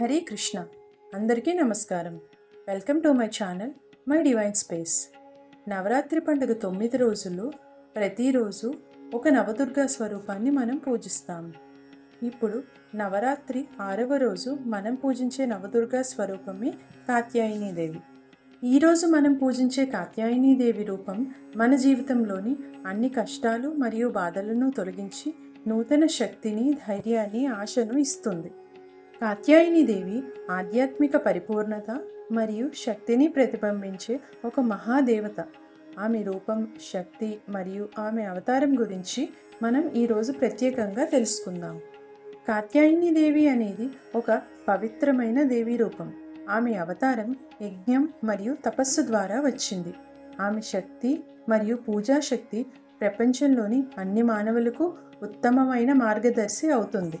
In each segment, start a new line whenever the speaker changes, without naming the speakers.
హరే కృష్ణ. అందరికీ నమస్కారం. Welcome to my channel my divine space. Navaratri పండుగ తొమ్మిది రోజులు ప్రతిరోజు ఒక నవదుర్గా స్వరూపాన్ని మనం పూజిస్తాం. ఇప్పుడు నవరాత్రి ఆరవ రోజు మనం పూజించే నవదుర్గా స్వరూపమే కాత్యాయనీదేవి. ఈరోజు మనం పూజించే కాత్యాయనీదేవి రూపం మన జీవితంలోని అన్ని కష్టాలు మరియు బాధలను తొలగించి నూతన శక్తిని ధైర్యాన్ని ఆశను ఇస్తుంది. కాత్యాయని దేవి ఆధ్యాత్మిక పరిపూర్ణత మరియు శక్తిని ప్రతిబింబించే ఒక మహాదేవత. ఆమె రూపం శక్తి మరియు ఆమె అవతారం గురించి మనం ఈరోజు ప్రత్యేకంగా తెలుసుకుందాం. కాత్యాయని దేవి అనేది ఒక పవిత్రమైన దేవి రూపం. ఆమె అవతారం యజ్ఞం మరియు తపస్సు ద్వారా వచ్చింది. ఆమె శక్తి మరియు పూజా శక్తి ప్రపంచంలోని అన్ని మానవులకు ఉత్తమమైన మార్గదర్శి అవుతుంది.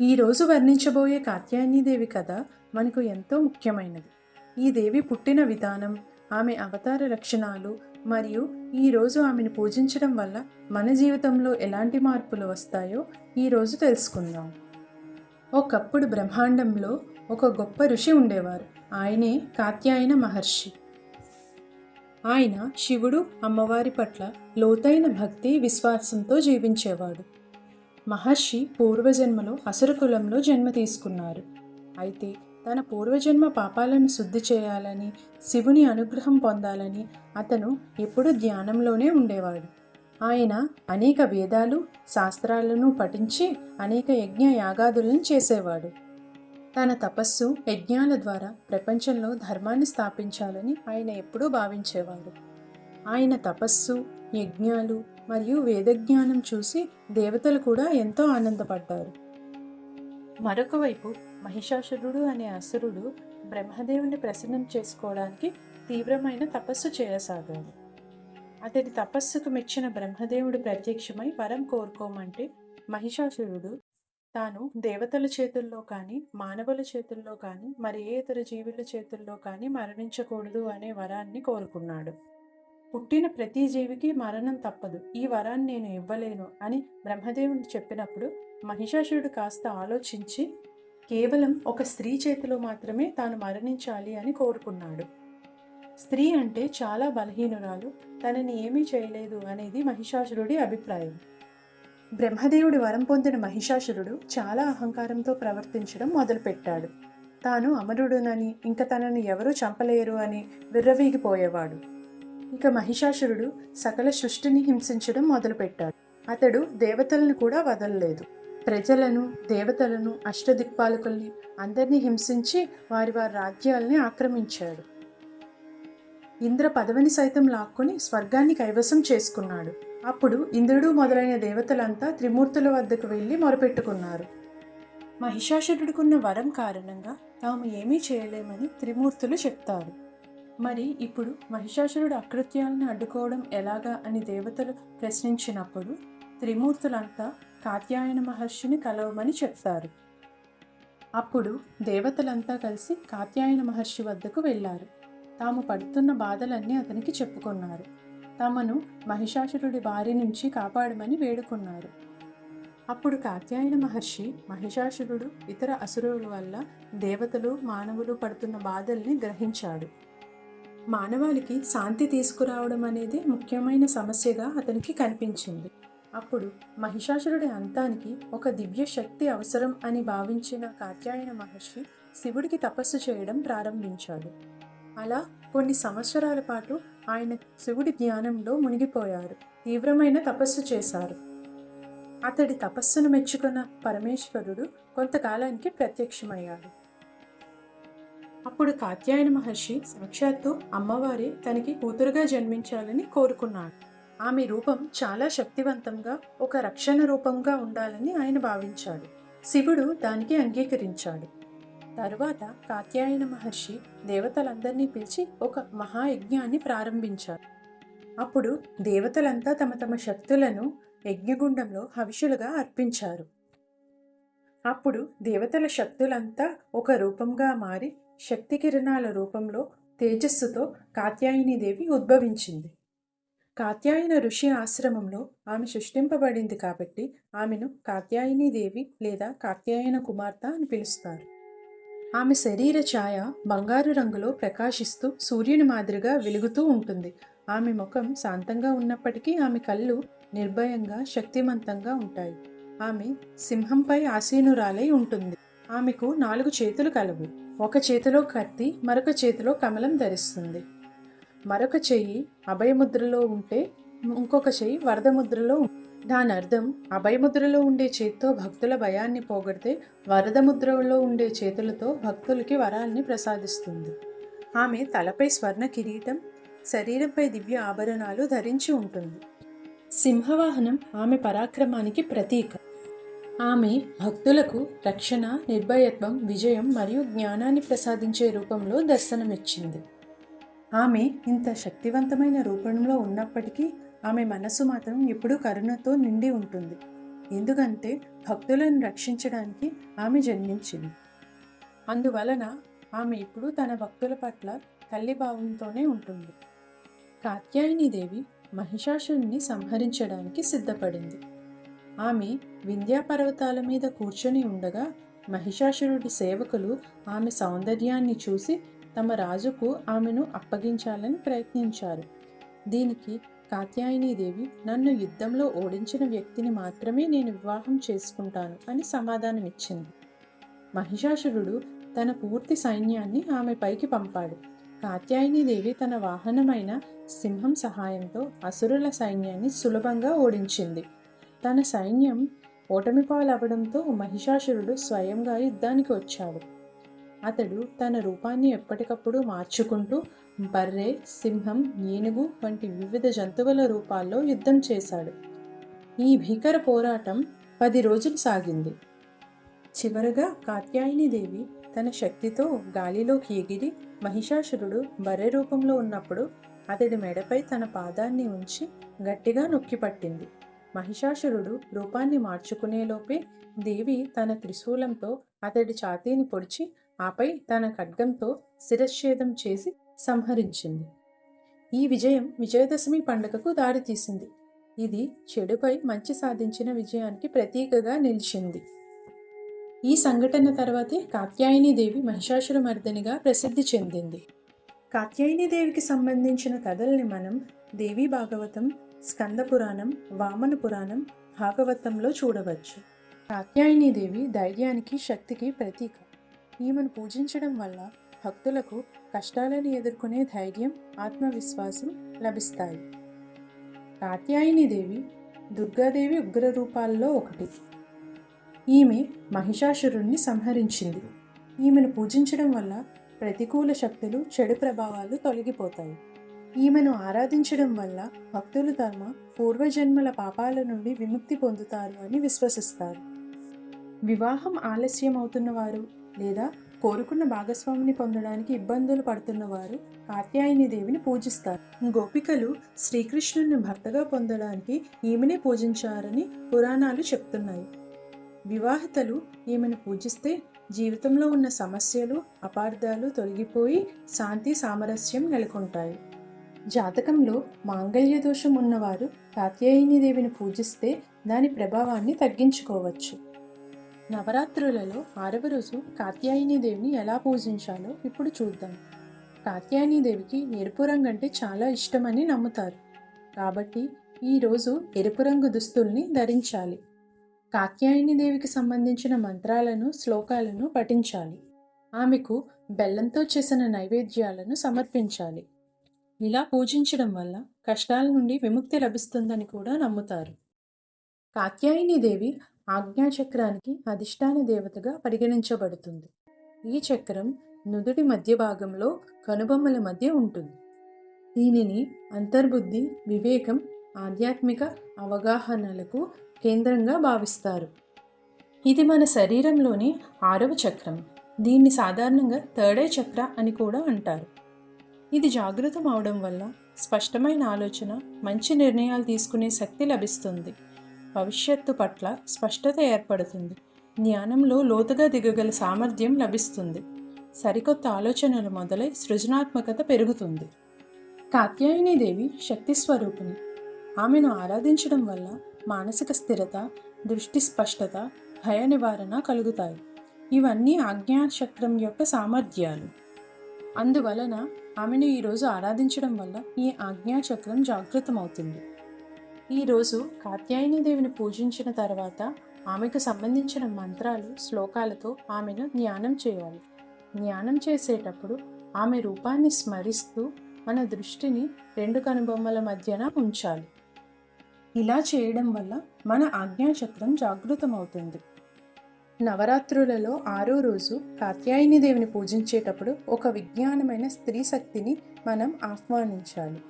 ఈరోజు వర్ణించబోయే కాత్యాయనీదేవి కథ మనకు ఎంతో ముఖ్యమైనది. ఈ దేవి పుట్టిన విధానం ఆమె అవతార లక్షణాలు మరియు ఈరోజు ఆమెను పూజించడం వల్ల మన జీవితంలో ఎలాంటి మార్పులు వస్తాయో ఈరోజు తెలుసుకుందాం. ఒకప్పుడు బ్రహ్మాండంలో ఒక గొప్ప ఋషి ఉండేవారు. ఆయనే కాత్యాయన మహర్షి. ఆయన శివుడు అమ్మవారి పట్ల లోతైన భక్తి విశ్వాసంతో జీవించేవాడు. మహర్షి పూర్వజన్మలో అసుర కులంలో జన్మ తీసుకున్నారు. అయితే తన పూర్వజన్మ పాపాలను శుద్ధి చేయాలని శివుని అనుగ్రహం పొందాలని అతను ఎప్పుడూ ధ్యానంలోనే ఉండేవాడు. ఆయన అనేక వేదాలు శాస్త్రాలను పఠించి అనేక యజ్ఞ యాగాదులను చేసేవాడు. తన తపస్సు యజ్ఞాల ద్వారా ప్రపంచంలో ధర్మాన్ని స్థాపించాలని ఆయన ఎప్పుడూ భావించేవాడు ఆయన తపస్సు యజ్ఞాలు మరియు వేదజ్ఞానం చూసి దేవతలు కూడా ఎంతో ఆనందపడ్డారు. మరొక వైపు మహిషాసురుడు అనే అసురుడు బ్రహ్మదేవుని ప్రసన్నం చేసుకోవడానికి తీవ్రమైన తపస్సు చేయసాగాడు. అతడి తపస్సుకు మెచ్చిన బ్రహ్మదేవుడు ప్రత్యక్షమై వరం కోరుకోమంటే మహిషాసురుడు తాను దేవతల చేతుల్లో కానీ మానవుల చేతుల్లో కానీ మరి ఏ ఇతర జీవుల చేతుల్లో కానీ మరణించకూడదు అనే వరాన్ని కోరుకున్నాడు. పుట్టిన ప్రతి జీవికి మరణం తప్పదు. ఈ వరాన్ని నేను ఇవ్వలేను అని బ్రహ్మదేవుడు చెప్పినప్పుడు మహిషాసురుడు కాస్త ఆలోచించి కేవలం ఒక స్త్రీ చేతిలో మాత్రమే తాను మరణించాలి అని కోరుకున్నాడు. స్త్రీ అంటే చాలా బలహీనురాలు తనని ఏమీ చేయలేదు అనేది మహిషాసురుడి అభిప్రాయం. బ్రహ్మదేవుడి వరం పొందిన మహిషాసురుడు చాలా అహంకారంతో ప్రవర్తించడం మొదలుపెట్టాడు. తాను అమరుడునని ఇంక తనను ఎవరూ చంపలేరు అని విర్రవీగిపోయేవాడు. ఇక మహిషాసురుడు సకల సృష్టిని హింసించడం మొదలుపెట్టాడు. అతడు దేవతలను కూడా వదలలేదు. ప్రజలను దేవతలను అష్టదిక్పాలకుల్ని అందరినీ హింసించి వారి వారి రాజ్యాల్ని ఆక్రమించాడు. ఇంద్ర పదవిని సైతం లాక్కొని స్వర్గాన్ని కైవసం చేసుకున్నాడు. అప్పుడు ఇంద్రుడు మొదలైన దేవతలంతా త్రిమూర్తుల వద్దకు వెళ్ళి మొరపెట్టుకున్నారు. మహిషాసురుడికున్న వరం కారణంగా తాము ఏమీ చేయలేమని త్రిమూర్తులు చెప్తారు. మరి ఇప్పుడు మహిషాసురుడు అకృత్యాలను అడ్డుకోవడం ఎలాగా అని దేవతలు ప్రశ్నించినప్పుడు త్రిమూర్తులంతా కాత్యాయన మహర్షిని కలవమని చెప్తారు. అప్పుడు దేవతలంతా కలిసి కాత్యాయన మహర్షి వద్దకు వెళ్ళారు. తాము పడుతున్న బాధలన్నీ అతనికి చెప్పుకున్నారు. తమను మహిషాసురుడి బారి నుంచి కాపాడమని వేడుకున్నారు. అప్పుడు కాత్యాయన మహర్షి మహిషాసురుడు ఇతర అసురుల వల్ల దేవతలు మానవులు పడుతున్న బాధల్ని గ్రహించాడు. మానవాళికి శాంతి తీసుకురావడం అనేది ముఖ్యమైన సమస్యగా అతనికి కనిపించింది. అప్పుడు మహిషాసురుడి అంతానికి ఒక దివ్య శక్తి అవసరం అని భావించిన కాత్యాయన మహర్షి శివుడికి తపస్సు చేయడం ప్రారంభించాడు. అలా కొన్ని సంవత్సరాల పాటు ఆయన శివుడి ధ్యానంలో మునిగిపోయారు. తీవ్రమైన తపస్సు చేశారు. అతడి తపస్సును మెచ్చుకున్న పరమేశ్వరుడు కొంతకాలానికి ప్రత్యక్షమయ్యాడు. అప్పుడు కాత్యాయన మహర్షి సాక్షాత్తు అమ్మవారే తనకి కూతురుగా జన్మించాలని కోరుకున్నాడు. ఆమె రూపం చాలా శక్తివంతంగా ఒక రక్షణ రూపంగా ఉండాలని ఆయన భావించాడు. శివుడు దానికి అంగీకరించాడు. తరువాత కాత్యాయన మహర్షి దేవతలందరినీ పిలిచి ఒక మహాయజ్ఞాన్ని ప్రారంభించారు. అప్పుడు దేవతలంతా తమ తమ శక్తులను యజ్ఞగుండంలో హవిషులుగా అర్పించారు. అప్పుడు దేవతల శక్తులంతా ఒక రూపంగా మారి శక్తి కిరణాల రూపంలో తేజస్సుతో కాత్యాయని దేవి ఉద్భవించింది. కాత్యాయన ఋషి ఆశ్రమంలో ఆమె సృష్టింపబడింది కాబట్టి ఆమెను కాత్యాయని దేవి లేదా కాత్యాయన కుమార్తె అని పిలుస్తారు. ఆమె శరీర ఛాయ బంగారు రంగులో ప్రకాశిస్తూ సూర్యుని మాదిరిగా వెలుగుతూ ఉంటుంది. ఆమె ముఖం శాంతంగా ఉన్నప్పటికీ ఆమె కళ్ళు నిర్భయంగా శక్తివంతంగా ఉంటాయి. ఆమె సింహంపై ఆసీనురాలై ఉంటుంది. ఆమెకు నాలుగు చేతులు కలవు. ఒక చేతిలో కత్తి మరొక చేతిలో కమలం ధరిస్తుంది. మరొక చెయ్యి అభయముద్రలో ఉంటే ఇంకొక చెయ్యి వరద ముద్రలో దాని అర్థం అభయముద్రలో ఉండే చేతితో భక్తుల భయాన్ని పోగొడితే వరద ముద్రలో ఉండే చేతులతో భక్తులకి వరాల్ని ప్రసాదిస్తుంది. ఆమె తలపై స్వర్ణ కిరీటం శరీరంపై దివ్య ఆభరణాలు ధరించి ఉంటుంది. సింహవాహనం ఆమె పరాక్రమానికి ప్రతీక. ఆమె భక్తులకు రక్షణ నిర్భయత్వం విజయం మరియు జ్ఞానాన్ని ప్రసాదించే రూపంలో దర్శనమిచ్చింది. ఆమె ఇంత శక్తివంతమైన రూపంలో ఉన్నప్పటికీ ఆమె మనసు మాత్రం ఎప్పుడూ కరుణతో నిండి ఉంటుంది. ఎందుకంటే భక్తులను రక్షించడానికి ఆమె జన్మించింది. అందువలన ఆమె ఇప్పుడు తన భక్తుల పట్ల తల్లి భావంతోనే ఉంటుంది. కాత్యాయని దేవి మహిషాసుని సంహరించడానికి సిద్ధపడింది. ఆమె వింధ్యాపర్వతాల మీద కూర్చొని ఉండగా మహిషాసురుడి సేవకులు ఆమె సౌందర్యాన్ని చూసి తమ రాజుకు ఆమెను అప్పగించాలని ప్రయత్నించారు. దీనికి కాత్యాయనీదేవి నన్ను యుద్ధంలో ఓడించిన వ్యక్తిని మాత్రమే నేను వివాహం చేసుకుంటాను అని సమాధానమిచ్చింది. మహిషాసురుడు తన పూర్తి సైన్యాన్ని ఆమె పైకి పంపాడు. కాత్యాయనీదేవి తన వాహనమైన సింహం సహాయంతో అసురుల సైన్యాన్ని సులభంగా ఓడించింది. తన సైన్యం ఓటమి పాలవడంతో మహిషాసురుడు స్వయంగా యుద్ధానికి వచ్చాడు. అతడు తన రూపాన్ని ఎప్పటికప్పుడు మార్చుకుంటూ బర్రె సింహం ఏనుగు వంటి వివిధ జంతువుల రూపాల్లో యుద్ధం చేశాడు. ఈ భీకర పోరాటం పది రోజులు సాగింది. చివరగా కాత్యాయని దేవి తన శక్తితో గాలిలోకి ఎగిరి మహిషాసురుడు బర్రె రూపంలో ఉన్నప్పుడు అతడి మెడపై తన పాదాన్ని ఉంచి గట్టిగా నొక్కిపట్టింది మహిషాసురుడు రూపాన్ని మార్చుకునేలోపే దేవి తన త్రిశూలంతో అతడి ఛాతీని పొడిచి ఆపై తన ఖడ్గంతో శిరశ్ఛేదం చేసి సంహరించింది. ఈ విజయం విజయదశమి పండుగకు దారితీసింది ఇది చెడుపై మంచి సాధించిన విజయానికి ప్రతీకగా నిలిచింది. ఈ సంఘటన తర్వాతే కాత్యాయని దేవి మహిషాసుర మర్దనిగా ప్రసిద్ధి చెందింది. కాత్యాయని దేవికి సంబంధించిన కథల్ని మనం దేవి భాగవతం స్కంద పురాణం వామన పురాణం భాగవతంలో చూడవచ్చు. కాత్యాయని దేవి ధైర్యానికి శక్తికి ప్రతీక. ఈమెను పూజించడం వల్ల భక్తులకు కష్టాలను ఎదుర్కొనే ధైర్యం ఆత్మవిశ్వాసం లభిస్తాయి. కాత్యాయని దేవి దుర్గాదేవి ఉగ్ర రూపాల్లో ఒకటి. ఈమె మహిషాసురుణ్ణి సంహరించింది. ఈమెను పూజించడం వల్ల ప్రతికూల శక్తులు చెడు ప్రభావాలు తొలగిపోతాయి. ఈమెను ఆరాధించడం వల్ల భక్తులు తమ పూర్వజన్మల పాపాల నుండి విముక్తి పొందుతారు అని విశ్వసిస్తారు. వివాహం ఆలస్యం అవుతున్నవారు లేదా కోరుకున్న భాగస్వామిని పొందడానికి ఇబ్బందులు పడుతున్నవారు కాత్యాయని దేవిని పూజిస్తారు. గోపికలు శ్రీకృష్ణుని భర్తగా పొందడానికి ఈమెనే పూజించారని పురాణాలు చెప్తున్నాయి. వివాహితలు ఈమెను పూజిస్తే జీవితంలో ఉన్న సమస్యలు అపార్థాలు తొలగిపోయి శాంతి సామరస్యం నెలకొంటాయి. జాతకంలో మాంగళ్య దోషం ఉన్నవారు కాత్యాయని దేవిని పూజిస్తే దాని ప్రభావాన్ని తగ్గించుకోవచ్చు. నవరాత్రులలో ఆరవ రోజు కాత్యాయని దేవిని ఎలా పూజించాలో ఇప్పుడు చూద్దాం. కాత్యాయని దేవికి ఎరుపు రంగు అంటే చాలా ఇష్టమని నమ్ముతారు. కాబట్టి ఈరోజు ఎరుపు రంగు దుస్తుల్ని ధరించాలి. కాత్యాయని దేవికి సంబంధించిన మంత్రాలను శ్లోకాలను పఠించాలి. ఆమెకు బెల్లంతో చేసిన నైవేద్యాలను సమర్పించాలి. ఇలా పూజించడం వల్ల కష్టాల నుండి విముక్తి లభిస్తుందని కూడా నమ్ముతారు. కాత్యాయని దేవి ఆజ్ఞాచక్రానికి అధిష్టాన దేవతగా పరిగణించబడుతుంది. ఈ చక్రం నుదుటి మధ్య భాగంలో కనుబొమ్మల మధ్య ఉంటుంది. దీనిని అంతర్బుద్ధి వివేకం ఆధ్యాత్మిక అవగాహనలకు కేంద్రంగా భావిస్తారు. ఇది మన శరీరంలోని ఆరవ చక్రం. దీన్ని సాధారణంగా థర్డే చక్ర అని కూడా అంటారు. ఇది జాగృతం అవడం వల్ల స్పష్టమైన ఆలోచన మంచి నిర్ణయాలు తీసుకునే శక్తి లభిస్తుంది. భవిష్యత్తు పట్ల స్పష్టత ఏర్పడుతుంది. జ్ఞానంలో లోతుగా దిగగల సామర్థ్యం లభిస్తుంది. సరికొత్త ఆలోచనలు మొదలై సృజనాత్మకత పెరుగుతుంది. కాత్యాయని దేవి శక్తి స్వరూపిణి. ఆమెను ఆరాధించడం వల్ల మానసిక స్థిరత దృష్టి స్పష్టత భయ నివారణ కలుగుతాయి. ఇవన్నీ ఆజ్ఞాచక్రం యొక్క సామర్థ్యాలు. అందువలన ఆమెను ఈరోజు ఆరాధించడం వల్ల ఈ ఆజ్ఞాచక్రం జాగృతమవుతుంది. ఈరోజు కాత్యాయని దేవిని పూజించిన తర్వాత ఆమెకు సంబంధించిన మంత్రాలు శ్లోకాలతో ఆమెను ధ్యానం చేయాలి. ధ్యానం చేసేటప్పుడు ఆమె రూపాన్ని స్మరిస్తూ మన దృష్టిని రెండు కనుబొమ్మల మధ్యన ఉంచాలి. ఇలా చేయడం వల్ల మన ఆజ్ఞాచక్రం జాగృతమవుతుంది. నవరాత్రులలో ఆరో రోజు కాత్యాయని దేవిని పూజించేటప్పుడు ఒక విజ్ఞానమైన స్త్రీ శక్తిని మనం ఆహ్వానించాలి.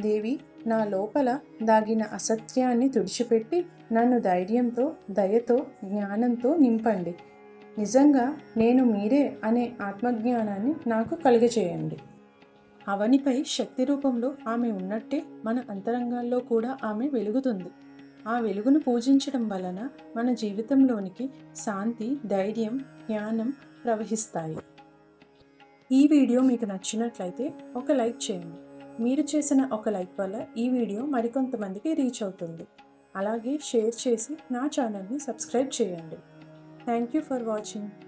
దేవి నా లోపల దాగిన అసత్యాన్ని తుడిచిపెట్టి నన్ను ధైర్యంతో దయతో జ్ఞానంతో నింపండి. నిజంగా నేను మీరే అనే ఆత్మజ్ఞానాన్ని నాకు కలుగజేయండి. అవనిపై శక్తి రూపంలో ఆమె ఉన్నట్టే మన అంతరంగాల్లో కూడా ఆమె వెలుగుతుంది. ఆ వెలుగును పూజించడం వలన మన జీవితంలోనికి శాంతి ధైర్యం జ్ఞానం ప్రవహిస్తాయి. ఈ వీడియో మీకు నచ్చినట్లయితే ఒక లైక్ చేయండి. మీరు చేసిన ఒక లైక్ వల్ల ఈ వీడియో మరికొంతమందికి రీచ్ అవుతుంది. అలాగే షేర్ చేసి నా ఛానల్ని సబ్స్క్రైబ్ చేయండి. Thank you for watching.